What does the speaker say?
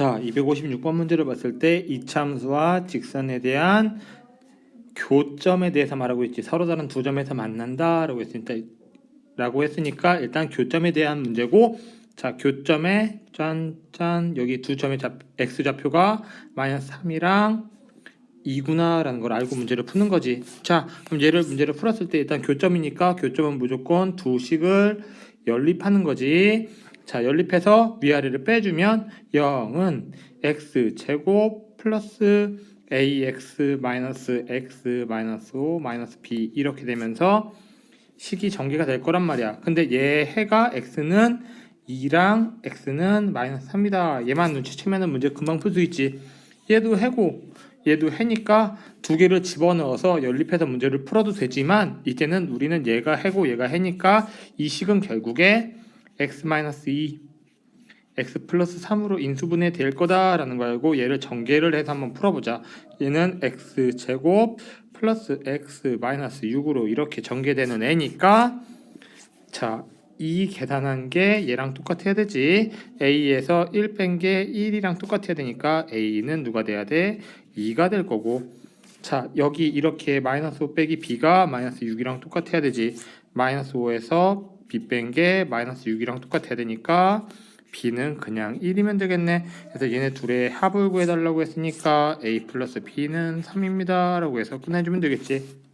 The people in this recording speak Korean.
자, 256번 문제를 봤을 때 이참수와 직선에 대한 교점에 대해서 말하고 있지. 서로 다른 두 점에서 만난다라고 했으니까 라고 했으니까 일단 교점에 대한 문제고 자, 교점에 짠짠 여기 두 점의 좌, x 좌표가 마이너스 3이랑 2구나라는 걸 알고 문제를 푸는 거지. 자, 그럼 얘를 문제를 풀었을 때 일단 교점이니까 교점은 무조건 두 식을 연립하는 거지. 자, 연립해서 위아래를 빼주면 0은 x 제곱 플러스 ax 마이너스 x 마이너스 5 마이너스 b 이렇게 되면서 식이 전개가 될 거란 말이야. 근데 얘 해가 x는 2랑 x는 마이너스 3이다. 얘만 눈치채면 문제 금방 풀 수 있지. 얘도 해고 얘도 해니까 두 개를 집어넣어서 연립해서 문제를 풀어도 되지만 이때는 우리는 얘가 해고 얘가 해니까 이 식은 결국에 x-2 x 플러스 3으로 인수분해 될 거다라는 거 알고 얘를 전개를 해서 한번 풀어보자. 얘는 x 제곱 플러스 x 마이너스 6으로 이렇게 전개되는 애니까 자, 이 계산한 게 얘랑 똑같아야 되지. a에서 1 뺀 게 1이랑 똑같아야 되니까 a는 누가 돼야 돼? 2가 될 거고. 자, 여기 이렇게 마이너스 5 빼기 b가 마이너스 6이랑 똑같아야 되지. 마이너스 5에서 b 뺀 게 마이너스 6이랑 똑같아야 되니까 b는 그냥 1이면 되겠네. 그래서 얘네 둘의 합을 구해달라고 했으니까 a 플러스 b는 3입니다. 라고 해서 끝내주면 되겠지.